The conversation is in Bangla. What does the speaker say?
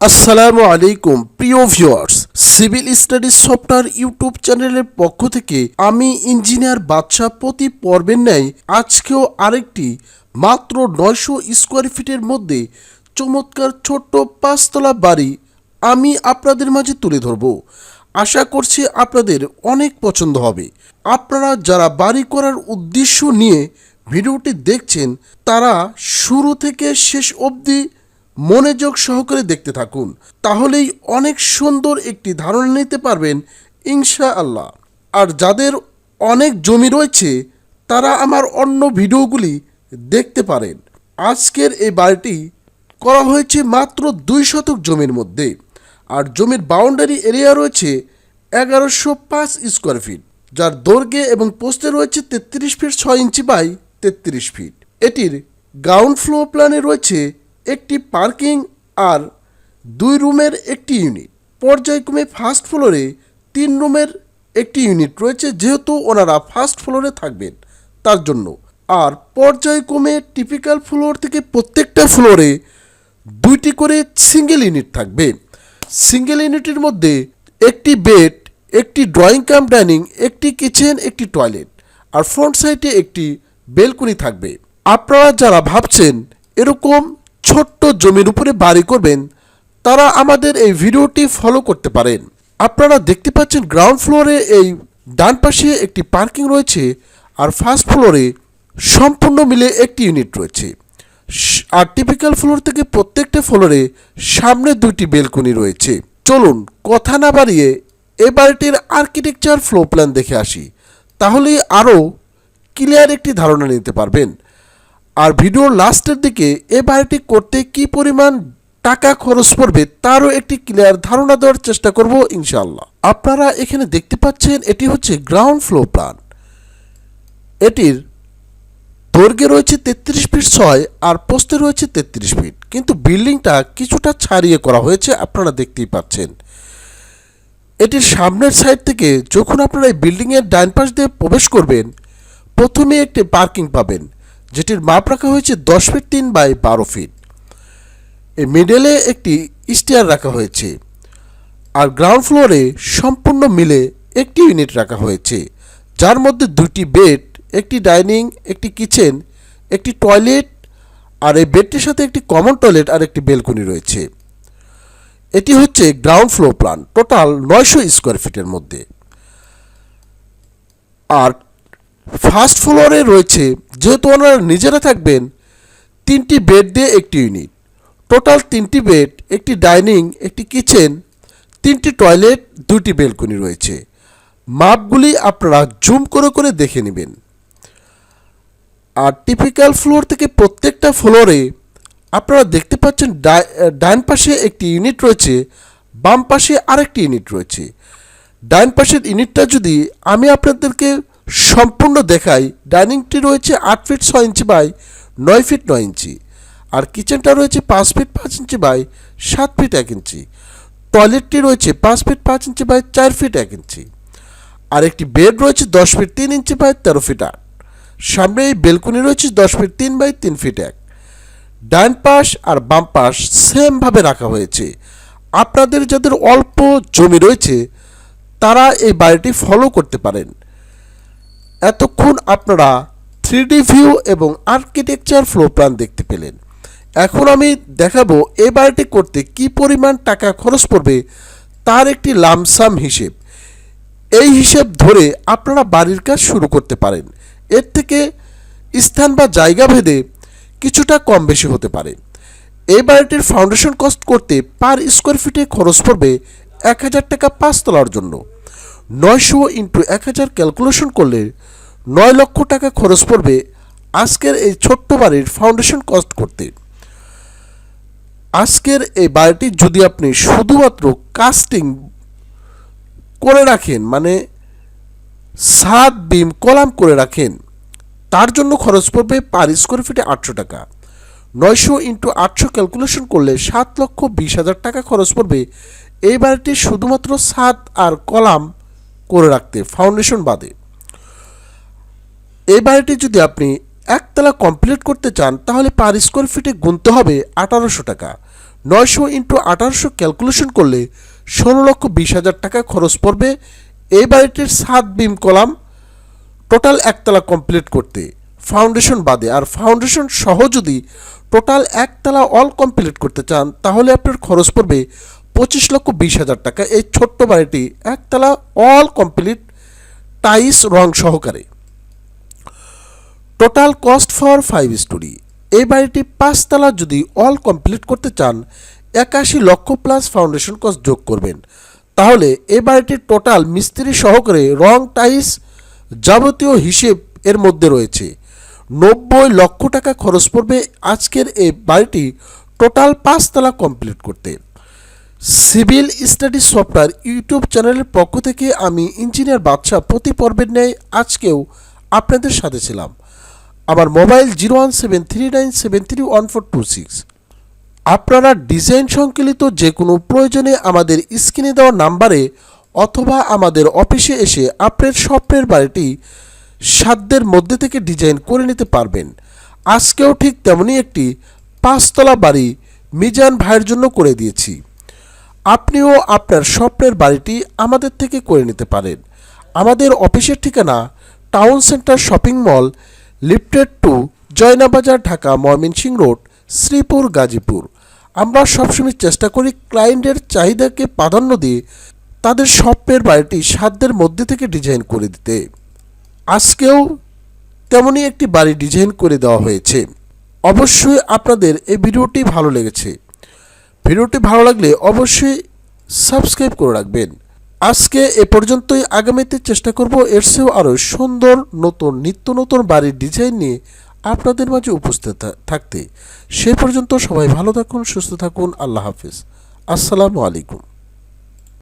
আসসালামু আলাইকুম, প্রিয় viewers. Civil studies software YouTube চ্যানেলের পক্ষ থেকে আমি ইঞ্জিনিয়ার বাদশাহ প্রতি পর্বের ন্যায় আজকেও আরেকটি মাত্র নয়শো স্কোয়ার ফিটের মধ্যে চমৎকার ছোট্ট পাঁচতলা বাড়ি আমি আপনাদের মাঝে তুলে ধরব। আশা করছি আপনাদের অনেক পছন্দ হবে। আপনারা যারা বাড়ি করার উদ্দেশ্য নিয়ে ভিডিওটি দেখছেন, তারা শুরু থেকে শেষ অবধি মনোযোগ সহকারে দেখতে থাকুন, তাহলেই অনেক সুন্দর একটি ধারণা নিতে পারবেন ইনশা আল্লাহ আর যাদের অনেক জমি রয়েছে, তারা আমার অন্য ভিডিওগুলি দেখতে পারেন। আজকের এই বাড়িটি করা হয়েছে মাত্র দুই শতক জমির মধ্যে, আর জমির বাউন্ডারি এরিয়া রয়েছে এগারোশো পাঁচ স্কোয়ার ফিট, যার দৈর্ঘ্যে এবং পোস্টে রয়েছে তেত্রিশ ফিট ছয় ইঞ্চি বাই তেত্রিশ ফিট। এটির গ্রাউন্ড ফ্লোর প্ল্যানে রয়েছে একটি পার্কিং আর দুই রুমের একটি ইউনিট। পর্যায়ক্রমে ফার্স্ট ফ্লোরে তিন রুমের একটি ইউনিট রয়েছে, যেহেতু ওনারা ফার্স্ট ফ্লোরে থাকবেন তার জন্য। আর পর্যায়ক্রমে টিপিক্যাল ফ্লোর থেকে প্রত্যেকটা ফ্লোরে দুইটি করে সিঙ্গেল ইউনিট থাকবে। সিঙ্গেল ইউনিটের মধ্যে একটি বেড, একটি ড্রয়িং কাম, ডাইনিং, একটি কিচেন, একটি টয়লেট আর ফ্রন্ট সাইডে একটি বেলকনি থাকবে। আপনারা যারা ভাবছেন এরকম ছোট্ট জমির উপরে বাড়ি করবেন, তারা আমাদের এই ভিডিওটি ফলো করতে পারেন। আপনারা দেখতে পাচ্ছেন গ্রাউন্ড ফ্লোরে এই ডান পাশে একটি পার্কিং রয়েছে আর ফার্স্ট ফ্লোরে সম্পূর্ণ মিলে একটি ইউনিট রয়েছে। আর টিপিক্যাল ফ্লোর থেকে প্রত্যেকটা ফ্লোরে সামনে দুইটি বেলকনি রয়েছে। চলুন কথা না বাড়িয়ে এ বাড়িটির আর্কিটেকচার ফ্লো প্ল্যান দেখে আসি তাহলে আরও ক্লিয়ার একটি ধারণা নিতে পারবেন। আর ভিডিওর লাস্টের দিকে এ বাড়িটি করতে কি পরিমাণ টাকা খরচ পড়বে তারও একটি ক্লিয়ার ধারণা দেওয়ার চেষ্টা করব ইনশাল্লাহ আপনারা এখানে দেখতে পাচ্ছেন এটি হচ্ছে গ্রাউন্ড ফ্লোর প্ল্যান এটির দৈর্ঘ্যে রয়েছে তেত্রিশ ফিট ছয় আর পোস্তে রয়েছে তেত্রিশ ফিট কিন্তু বিল্ডিংটা কিছুটা ছাড়িয়ে করা হয়েছে, আপনারা দেখতেই পাচ্ছেন। এটির সামনের সাইড থেকে যখন আপনারা এই বিল্ডিংয়ের ডাইন পাশ দিয়ে প্রবেশ করবেন, প্রথমে একটি পার্কিং পাবেন। যেটির মাপ রাখা হয়েছে দশ ফিট তিন বাই বারো ফিট। এই মিডেলে একটি স্টেয়ার রাখা হয়েছে আর গ্রাউন্ড ফ্লোরে সম্পূর্ণ মিলে একটি ইউনিট রাখা হয়েছে, যার মধ্যে দুটি বেড একটি ডাইনিং একটি কিচেন একটি টয়লেট আর এই বেডটির সাথে একটি কমন টয়লেট আর একটি বেলকনি রয়েছে। এটি হচ্ছে গ্রাউন্ড ফ্লোর প্ল্যান টোটাল নয়শো স্কোয়ার ফিটের মধ্যে। আর ফার্স্ট ফ্লোরে রয়েছে, যেহেতু ওনারা নিজেরা থাকবেন, তিনটি বেড দিয়ে একটি ইউনিট। টোটাল তিনটি বেড, একটি ডাইনিং, একটি কিচেন, তিনটি টয়লেট দুটি বেলকনি রয়েছে। মাপগুলি আপনারা জুম করে করে দেখে নেবেন। আর টিপিক্যাল ফ্লোর থেকে প্রত্যেকটা ফ্লোরে আপনারা দেখতে পাচ্ছেন ডাই- ডান পাশে একটি ইউনিট রয়েছে, বাম পাশে আরেকটি ইউনিট রয়েছে। ডান পাশের ইউনিটটা যদি আমি আপনাদেরকে সম্পূর্ণ দেখাই ডাইনিংটি রয়েছে আট ফিট ছয় ইঞ্চি বাই নয় ফিট নয় ইঞ্চি, আর কিচেনটা রয়েছে পাঁচ ফিট পাঁচ ইঞ্চি বাই সাত ফিট এক ইঞ্চি, টয়লেটটি রয়েছে পাঁচ ফিট পাঁচ ইঞ্চি বাই চার ফিট এক ইঞ্চি, আর একটি বেড রয়েছে দশ ফিট তিন ইঞ্চি বাই তেরো ফিট আট, সামনে এই বেলকনি রয়েছে দশ ফিট তিন বাই তিন ফিট এক। ডান পাশ আর বাম পাশ সেমভাবে রাখা হয়েছে। আপনাদের যাদের অল্প জমি রয়েছে, তারা এই বাড়িটি ফলো করতে পারেন। এতক্ষণ আপনারা থ্রি ভিউ এবং আর্কিটেকচার ফ্লো প্ল্যান দেখতে পেলেন। এখন আমি দেখাবো এই বাড়িটি করতে কি পরিমাণ টাকা খরচ পড়বে, তার একটি লামসাম হিসেব। এই হিসেব ধরে আপনারা বাড়ির কাজ শুরু করতে পারেন। এর থেকে স্থান বা জায়গা ভেদে কিছুটা কম বেশি হতে পারে। এই বাড়িটির ফাউন্ডেশন কস্ট করতে পার স্কোয়ার ফিটে খরচ পড়বে এক হাজার টাকা পাঁচ তলার জন্য। নয়শো ইন্টু এক হাজার ক্যালকুলেশন করলে নয় লক্ষ টাকা খরচ পড়বে আজকের এই ছোট্ট বাড়ির ফাউন্ডেশন কস্ট করতে। আজকের এই বাড়িটি যদি আপনি শুধুমাত্র কাস্টিং করে রাখেন মানে সাত বিম কলাম করে রাখেন, তার জন্য খরচ পড়বে পার স্কোয়ার ফিটে আটশো টাকা। নয়শো ইন্টু আটশো ক্যালকুলেশন করলে সাত লক্ষ বিশ হাজার টাকা খরচ পড়বে এই বাড়িটি শুধুমাত্র সাত আর কলাম করে রাখতে ফাউন্ডেশন বাদে। এই বাড়িটি যদি আপনি একতলা কমপ্লিট করতে চান, তাহলে পার স্কোয়ার ফিটে গুনতে হবে আঠারোশো টাকা। নয়শো ইন্টু আঠারোশো ক্যালকুলেশন করলে ষোলো লক্ষ বিশ হাজার টাকা খরচ পড়বে। এই বাড়িটির সাত বিম কলাম টোটাল একতলা কমপ্লিট করতে। ফাউন্ডেশন বাদে, আর ফাউন্ডেশন সহ যদি টোটাল একতলা অল কমপ্লিট করতে চান, তাহলে আপনার খরচ পড়বে পঁচিশ লক্ষ বিশ হাজার টাকা। এই ছোট্ট বাড়িটি একতলা অল কমপ্লিট টাইস রং সহকারে। Total cost for five storey এই বাড়িটি পাঁচতলা যদি অল কমপ্লিট করতে চান, একাশি লক্ষ প্লাস ফাউন্ডেশন কস্ট যোগ করবেন। তাহলে এই বাড়িটির টোটাল মিস্ত্রি সহকারে রং টাইস যাবতীয় হিসেব এর মধ্যে রয়েছে। নব্বই লক্ষ টাকা খরচ পড়বে আজকের এই বাড়িটি টোটাল পাঁচতলা কমপ্লিট করতে। সিভিল স্টাডি সফটওয়্যার ইউটিউব চ্যানেলের পক্ষ থেকে আমি ইঞ্জিনিয়ার বাদশাহ প্রতি পর্বের ন্যায় আজকেও আপনাদের সাথে ছিলাম। আমার mobile zero one seven three nine seven three one four two six. আপনারা ডিজাইন সংকলিত যে কোনো প্রয়োজনে আমাদের স্ক্রিনে দেওয়া নাম্বারে অথবা আমাদের অফিসে এসে আপনার স্বপ্নের বাড়িটি সাধ্যের মধ্যে থেকে ডিজাইন করে নিতে পারবেন। আজকেও ঠিক তেমনই একটি পাঁচতলা বাড়ি মিজান ভাইয়ের জন্য করে দিয়েছি। আপনিও আপনার স্বপ্নের বাড়িটি আমাদের থেকে করে নিতে পারেন। আমাদের অফিসের ঠিকানা town centre shopping mall lifted two, Joynabazar Dhaka, Mymensingh road, Sreepur, Gazipur. আমরা সবসময় চেষ্টা করি ক্লায়েন্টের চাহিদাকে প্রাধান্য দিয়ে তাদের স্বপ্নের বাড়িটি সাধ্যের মধ্যে থেকে ডিজাইন করে দিতে। আজকেও তেমনই একটি বাড়ি ডিজাইন করে দেওয়া হয়েছে। অবশ্যই আপনাদের এই ভিডিওটি ভালো লেগেছে। ভিডিওটি ভালো লাগলে অবশ্যই সাবস্ক্রাইব করে রাখবেন। আজকে এ পর্যন্তই। আগামীতে চেষ্টা করব এর চেয়েও আরও সুন্দর, নতুন, নিত্য নতুন বাড়ির ডিজাইন নিয়ে আপনাদের মাঝে উপস্থিত থাকতে। সে পর্যন্ত সবাই ভালো থাকুন, সুস্থ থাকুন, আল্লাহ হাফিজ। আসসালামু আলাইকুম।